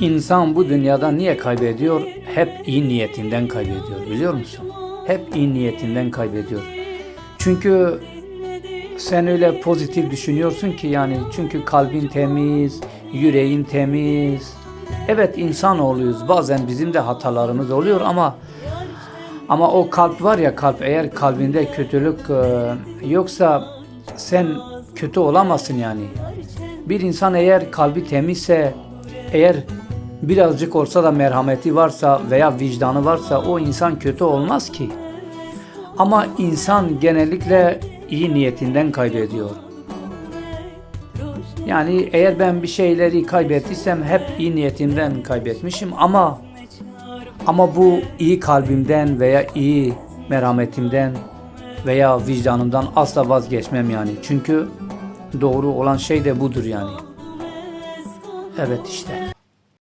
İnsan bu dünyada niye kaybediyor? Hep iyi niyetinden kaybediyor biliyor musun? Hep iyi niyetinden kaybediyor. Çünkü sen öyle pozitif düşünüyorsun ki yani çünkü kalbin temiz, yüreğin temiz. Evet insan oluyoruz. Bazen bizim de hatalarımız oluyor ama ama o kalp var ya kalp eğer kalbinde kötülük e, yoksa sen kötü olamazsın yani. Bir insan eğer kalbi temizse, eğer birazcık olsa da merhameti varsa veya vicdanı varsa o insan kötü olmaz ki. Ama insan genellikle iyi niyetinden kaybediyor. Yani eğer ben bir şeyleri kaybettiysem hep iyi niyetimden kaybetmişim ama ama bu iyi kalbimden veya iyi merhametimden veya vicdanımdan asla vazgeçmem yani. Çünkü doğru olan şey de budur yani. Evet işte.